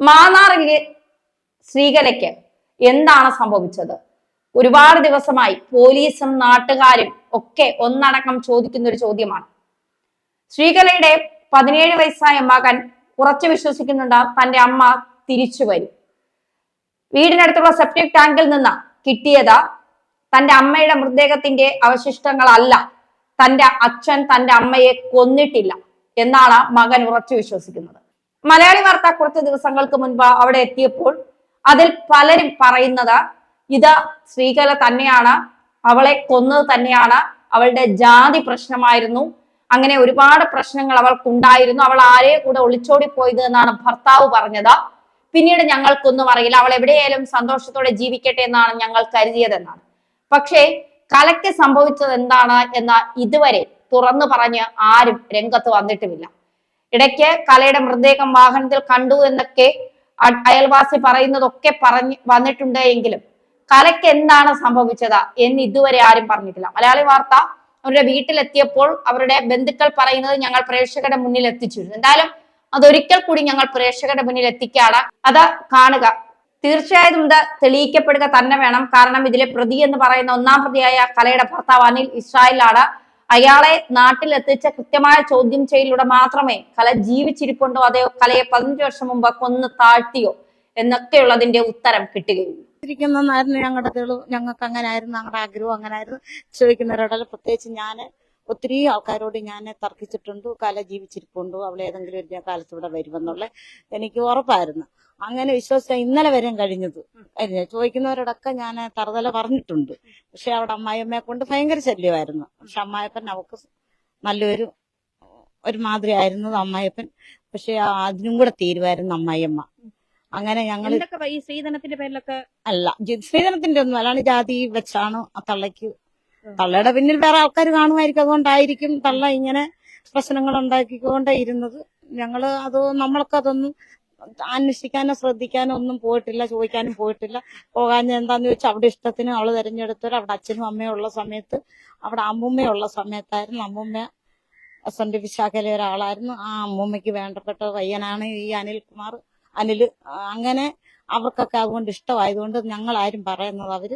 മാന്നാറിലെ ശ്രീകലയ്ക്ക് എന്താണ് സംഭവിച്ചത്? ഒരുപാട് ദിവസമായി പോലീസും നാട്ടുകാരും ഒക്കെ ഒന്നടക്കം ചോദിക്കുന്ന ഒരു ചോദ്യമാണ്. ശ്രീകലയുടെ പതിനേഴ് വയസ്സായ മകൻ ഉറച്ചു വിശ്വസിക്കുന്നുണ്ട് തന്റെ അമ്മ തിരിച്ചു വരും. വീടിനടുത്തുള്ള സെപ്റ്റിക് ടാങ്കിൽ നിന്ന് കിട്ടിയത് തന്റെ അമ്മയുടെ മൃതദേഹത്തിന്റെ അവശിഷ്ടങ്ങളല്ല തന്റെ അച്ഛൻ തന്റെ അമ്മയെ കൊന്നിട്ടില്ല എന്നാണ് മകൻ ഉറച്ചു വിശ്വസിക്കുന്നത്. മലയാളി വാർത്ത കുറച്ച് ദിവസങ്ങൾക്ക് മുൻപ് അവിടെ എത്തിയപ്പോൾ അതിൽ പലരും പറയുന്നത് ഇത് ശ്രീകല തന്നെയാണ് അവളെ കൊന്നത് തന്നെയാണ് അവളുടെ ജാതി പ്രശ്നമായിരുന്നു അങ്ങനെ ഒരുപാട് പ്രശ്നങ്ങൾ അവൾക്കുണ്ടായിരുന്നു അവൾ ആരെ കൂടെ ഒളിച്ചോടി പോയത് എന്നാണ് ഭർത്താവ് പറഞ്ഞത്. പിന്നീട് ഞങ്ങൾക്കൊന്നും അറിയില്ല അവൾ എവിടെയായാലും സന്തോഷത്തോടെ ജീവിക്കട്ടെ എന്നാണ് ഞങ്ങൾ കരുതിയതെന്നാണ്. പക്ഷേ കലയ്ക്ക് സംഭവിച്ചത് എന്താണ് എന്ന് ഇതുവരെ തുറന്നു പറഞ്ഞ് ആരും രംഗത്ത് വന്നിട്ടുമില്ല. ഇടയ്ക്ക് കലയുടെ മൃതദേഹം വാഹനത്തിൽ കണ്ടു എന്നൊക്കെ അയൽവാസി പറയുന്നതൊക്കെ പറഞ്ഞ് വന്നിട്ടുണ്ട് എങ്കിലും കലയ്ക്ക് എന്താണ് സംഭവിച്ചത് എന്ന് ഇതുവരെ ആരും പറഞ്ഞിട്ടില്ല. മലയാളി വാർത്ത അവരുടെ വീട്ടിലെത്തിയപ്പോൾ അവരുടെ ബന്ധുക്കൾ പറയുന്നത് ഞങ്ങൾ പ്രേക്ഷകരുടെ മുന്നിൽ എത്തിച്ചിരുന്നു. എന്തായാലും അതൊരിക്കൽ കൂടി ഞങ്ങൾ പ്രേക്ഷകരുടെ മുന്നിൽ എത്തിക്കാണ് അത് കാണുക. തീർച്ചയായും ഇത് തെളിയിക്കപ്പെടുക തന്നെ വേണം. കാരണം ഇതിലെ പ്രതി എന്ന് പറയുന്ന ഒന്നാം പ്രതിയായ കലയുടെ ഭർത്താവ് അനിൽ ഇസ്രായേലാണ് അയാളെ നാട്ടിൽ എത്തിച്ച കൃത്യമായ ചോദ്യം ചെയ്യലിലൂടെ മാത്രമേ കല ജീവിച്ചിരിപ്പുണ്ടോ? അതെയോ കലയെ പതിനഞ്ച് വർഷം മുമ്പ് കൊന്ന് താഴ്ത്തിയോ? എന്നൊക്കെയുള്ളതിന്റെ ഉത്തരം കിട്ടുകയുള്ളൂ. ഇരിക്കുന്നതായിരുന്നു ഞങ്ങളുടെ ഞങ്ങൾക്ക് അങ്ങനെ ആയിരുന്നു ഞങ്ങളുടെ ആഗ്രഹം അങ്ങനെ ആയിരുന്നു ചോദിക്കുന്നവരോടെല്ലാം പ്രത്യേകിച്ച് ഞാൻ ഒത്തിരി ആൾക്കാരോട് ഞാൻ തർക്കിച്ചിട്ടുണ്ട്. കല ജീവിച്ചിരിപ്പുണ്ടോ? അവളെ ഏതെങ്കിലും ഒരു കാലത്ത് ഇവിടെ വരുമെന്നുള്ള എനിക്ക് ഉറപ്പായിരുന്നു. അങ്ങനെ വിശ്വസിച്ച ഇന്നലെ വരെയും കഴിഞ്ഞത്. കഴിഞ്ഞ ചോദിക്കുന്നവരോടൊക്കെ ഞാൻ തറുതല പറഞ്ഞിട്ടുണ്ട്. പക്ഷെ അവിടെ അമ്മായിയമ്മയെ കൊണ്ട് ഭയങ്കര ശല്യമായിരുന്നു. പക്ഷെ അമ്മായപ്പൻ അവക്ക് നല്ലൊരു ഒരു മാതിരി ആയിരുന്നത് അമ്മായപ്പൻ പക്ഷെ അതിനും കൂടെ തീരുമായിരുന്നു അമ്മായിയമ്മ. അങ്ങനെ ഞങ്ങൾ ഈ സ്ത്രീധനത്തിന്റെ പേരിലൊക്കെ? അല്ല സ്ത്രീധനത്തിന്റെ ഒന്നും അല്ലാണ്ട് ജാതി വെച്ചാണ് ആ തള്ളയ്ക്ക് തള്ളയുടെ പിന്നിൽ വേറെ ആൾക്കാർ കാണുമായിരിക്കും. അതുകൊണ്ടായിരിക്കും തള്ള ഇങ്ങനെ പ്രശ്നങ്ങൾ ഉണ്ടാക്കിക്കൊണ്ടേ ഇരുന്നത്. ഞങ്ങൾ അത് നമ്മൾക്ക് അതൊന്നും അന്വേഷിക്കാനോ ശ്രദ്ധിക്കാനോ ഒന്നും പോയിട്ടില്ല ചോദിക്കാനും പോയിട്ടില്ല. പോകാൻ എന്താന്ന് ചോദിച്ചാൽ അവിടെ ഇഷ്ടത്തിന് അവൾ തെരഞ്ഞെടുത്തവർ അവിടെ അച്ഛനും അമ്മയും ഉള്ള സമയത്ത് അവിടെ അമ്മൂമ്മയുള്ള സമയത്തായിരുന്നു അമ്മൂമ്മ എസ് എൻ ഡി ഒരാളായിരുന്നു. ആ അമ്മൂമ്മയ്ക്ക് വേണ്ടപ്പെട്ട പയ്യനാണ് ഈ അനിൽകുമാർ. അനിൽ ആ, അങ്ങനെ അവർക്കൊക്കെ അതുകൊണ്ട് ഇഷ്ടമായതുകൊണ്ട് ഞങ്ങളാരും പറയുന്നത് അവർ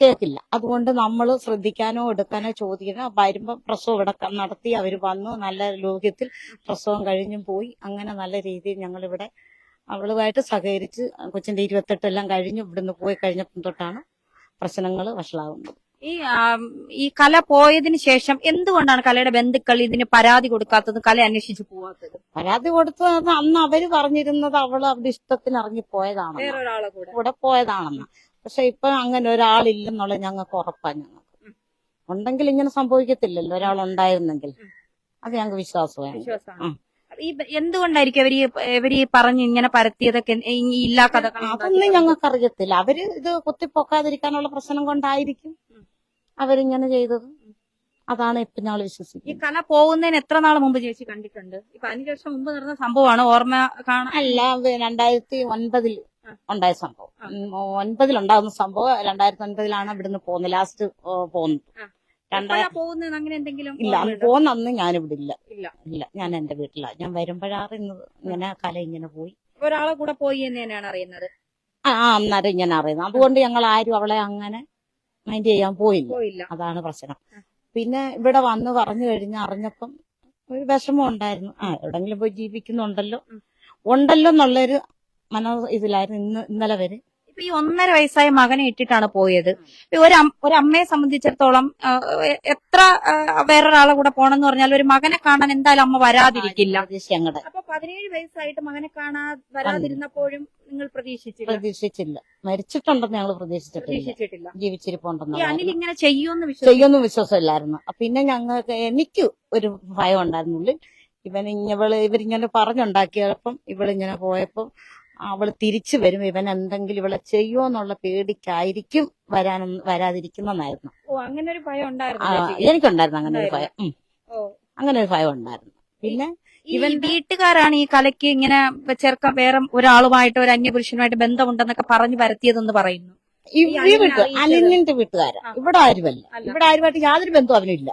കേൾക്കില്ല അതുകൊണ്ട് നമ്മൾ ശ്രദ്ധിക്കാനോ എടുക്കാനോ ചോദിക്കുന്ന വരുമ്പോ പ്രസവം ഇവിടെ നടത്തി അവർ വന്നു. നല്ല ലോക്യത്തിൽ പ്രസവം കഴിഞ്ഞും പോയി. അങ്ങനെ നല്ല രീതിയിൽ ഞങ്ങൾ ഇവിടെ അവളുമായിട്ട് സഹകരിച്ച് കൊച്ചിന്റെ ഇരുപത്തെട്ടെല്ലാം കഴിഞ്ഞു ഇവിടുന്ന് പോയി കഴിഞ്ഞപ്പം തൊട്ടാണ് പ്രശ്നങ്ങൾ വഷളാകുന്നത് ഈ ഈ കല പോയതിന് ശേഷം എന്തുകൊണ്ടാണ് കലയുടെ ബന്ധുക്കൾ ഇതിന് പരാതി കൊടുക്കാത്തത്? കല അന്വേഷിച്ചു പോവാത്തത്? പരാതി കൊടുത്തത് അന്ന് അവർ പറഞ്ഞിരുന്നത് അവൾ അവിടെ ഇഷ്ടത്തിന് ഇറങ്ങി പോയതാണ് കൂടെ പോയതാണെന്ന്. പക്ഷെ ഇപ്പൊ അങ്ങനെ ഒരാളില്ലെന്നുള്ളത് ഞങ്ങൾക്ക് ഉറപ്പാണ് ഞങ്ങൾക്ക്. ഉണ്ടെങ്കിൽ ഇങ്ങനെ സംഭവിക്കത്തില്ലല്ലോ ഒരാൾ ഉണ്ടായിരുന്നെങ്കിൽ അത് ഞങ്ങൾക്ക് വിശ്വാസമാണ്. ഈ എന്തുകൊണ്ടായിരിക്കും അവർ ഈ- ഇവർ ഈ പറഞ്ഞ് ഇങ്ങനെ പരത്തിയതൊക്കെ ഈ ഇല്ലാ കഥകൾ അതൊന്നും ഞങ്ങൾക്ക് അറിയത്തില്ല അവർ ഇത് കുത്തിപ്പൊക്കാതിരിക്കാനുള്ള പ്രശ്നം കൊണ്ടായിരിക്കും അവരിങ്ങനെ ചെയ്തത്. അതാണ് ഇപ്പൊ ഞങ്ങൾ വിശ്വസിക്കുന്നത്. ഈ കല പോകുന്നതിന് എത്ര നാൾ മുമ്പ് ചേച്ചി കണ്ടിട്ടുണ്ട്? ഇപ്പൊ അഞ്ചു വർഷം മുമ്പ് നടന്ന സംഭവമാണ് ഓർമ്മ കാണാൻ അല്ല രണ്ടായിരത്തി ഒൻപതിൽ. ഉണ്ടായ സംഭവം. ഒൻപതിലുണ്ടാകുന്ന സംഭവം രണ്ടായിരത്തി ഒൻപതിലാണ് ഇവിടുന്ന് പോകുന്നത്. ലാസ്റ്റ് പോകുന്നത്. ഇല്ല? പോകുന്ന അന്ന് ഞാനിവിടെ ഇല്ല. ഇല്ല ഞാൻ എന്റെ വീട്ടിലാണ് ഞാൻ വരുമ്പോഴറിയുന്നത് ഇങ്ങനെ കല ഇങ്ങനെ പോയി. ഒരാളെ കൂടെ പോയി എന്ന് തന്നെയാണ് അറിയുന്നത്. ആ അന്നേരം ഇങ്ങനെ അറിയുന്നത്. അതുകൊണ്ട് ഞങ്ങൾ ആരും അവളെ അങ്ങനെ മൈൻഡ് ചെയ്യാൻ പോയില്ല. അതാണ് പ്രശ്നം. പിന്നെ ഇവിടെ വന്ന് പറഞ്ഞു കഴിഞ്ഞ അറിഞ്ഞപ്പം ഒരു വിഷമം ഉണ്ടായിരുന്നു. ആ എവിടെങ്കിലും പോയി ജീവിക്കുന്നുണ്ടല്ലോ. ഉണ്ടല്ലോ എന്നുള്ളൊരു മനോ ഇതിലായിരുന്നു ഇന്ന് ഇന്നലെ വരെ. ഇപ്പൊ ഈ ഒന്നര വയസ്സായ മകനെ ഇട്ടിട്ടാണ് പോയത്. ഒരമ്മയെ ഒരു സംബന്ധിച്ചിടത്തോളം എത്ര വേറൊരാളെ കൂടെ പോണെന്ന് പറഞ്ഞാൽ ഒരു മകനെ കാണാൻ എന്തായാലും അമ്മ വരാതിരിക്കില്ല. ഞങ്ങളുടെ അപ്പൊ പതിനേഴ് വയസ്സായിട്ട് മകനെ കാണാൻ വരാതിരുന്നപ്പോഴും നിങ്ങൾ പ്രതീക്ഷിച്ചില്ല? പ്രതീക്ഷിച്ചില്ല. മരിച്ചിട്ടുണ്ടെന്ന് ഞങ്ങൾ പ്രതീക്ഷിച്ചിട്ടില്ല. ജീവിച്ചിരിപ്പുണ്ടെന്ന് അനിൽ ഇങ്ങനെ ചെയ്യുമെന്ന് ചെയ്യുമെന്ന് വിശ്വാസമില്ലായിരുന്നു. പിന്നെ ഞങ്ങൾക്ക് എനിക്ക് ഒരു ഭയം ഉണ്ടായിരുന്നുള്ളിൽ. ഇവൻ ഇവൾ ഇവരിങ്ങനെ പറഞ്ഞുണ്ടാക്കിയപ്പം ഇവളിങ്ങനെ പോയപ്പം അവൾ തിരിച്ചു വരും. ഇവൻ എന്തെങ്കിലും ഇവളെ ചെയ്യുമോ എന്നുള്ള പേടിക്കായിരിക്കും വരാൻ വരാതിരിക്കുന്നതായിരുന്നു ഓ അങ്ങനെ ഒരു ഭയം ഉണ്ടായിരുന്നു. എനിക്കുണ്ടായിരുന്നു അങ്ങനെ ഒരു ഭയം. അങ്ങനെ ഒരു ഭയം ഉണ്ടായിരുന്നു. പിന്നെ ഇവൻ വീട്ടുകാരാണ് ഈ കലയ്ക്ക് ഇങ്ങനെ ചെറുക്ക വേറെ ഒരാളുമായിട്ട് ഒരു അന്യപുരുഷനുമായിട്ട് ബന്ധമുണ്ടെന്നൊക്കെ പറഞ്ഞു വരത്തിയതെന്ന് പറയുന്നു. വീട്ട്? അനിലിന്റെ വീട്ടുകാരാ. ഇവിടെ ആരുമല്ല. ഇവിടെ ആരുമായിട്ട് യാതൊരു ബന്ധവും അവനില്ല.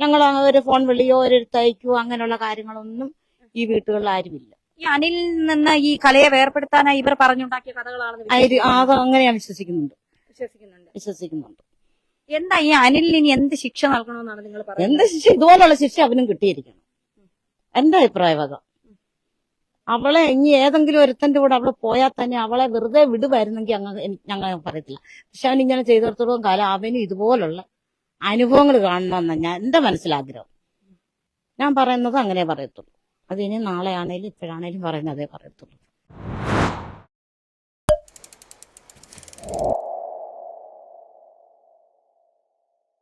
ഞങ്ങൾ ഒരു ഫോൺ വിളിയോ ഒരു തയ്ക്കോ അങ്ങനെയുള്ള കാര്യങ്ങളൊന്നും ഈ വീട്ടുകളിൽ ആരുമില്ല. ഈ അനിലിൽ നിന്ന് ഈ കലയെ വേർപെടുത്താനായി ഇവർ പറഞ്ഞുണ്ടാക്കിയ കഥകളാണെന്ന് അത് അങ്ങനെ ഞാൻ വിശ്വസിക്കുന്നുണ്ട്. വിശ്വസിക്കുന്നുണ്ട്. വിശ്വസിക്കുന്നുണ്ട്. എന്താ ഈ അനിലിന് ഇനി എന്ത് ശിക്ഷ നൽകണമെന്നാണ് നിങ്ങൾ എന്ത് പറയുന്നത് ശിക്ഷ? ഇതുപോലുള്ള ശിക്ഷ അവനും കിട്ടിയിരിക്കണം. എന്റെ അഭിപ്രായം അതാ. അവളെ ഇനി ഏതെങ്കിലും ഒരുത്തന്റെ കൂടെ അവളെ പോയാൽ തന്നെ അവളെ വെറുതെ വിടുമായിരുന്നെങ്കിൽ അങ്ങ് ഞങ്ങൾ പറയത്തില്ല. പക്ഷെ അവൻ ഇങ്ങനെ ചെയ്തിടത്തോളം കാലം അവനും ഇതുപോലുള്ള അനുഭവങ്ങൾ കാണണമെന്ന ഞാൻ എന്റെ മനസ്സിലാഗ്രഹം. ഞാൻ പറയുന്നത് അങ്ങനെ പറയത്തുള്ളൂ. അതിന് നാളെ ആണേലും ഇപ്പോഴാണേലും പറയുന്നതേ പറയത്തുള്ളൂ.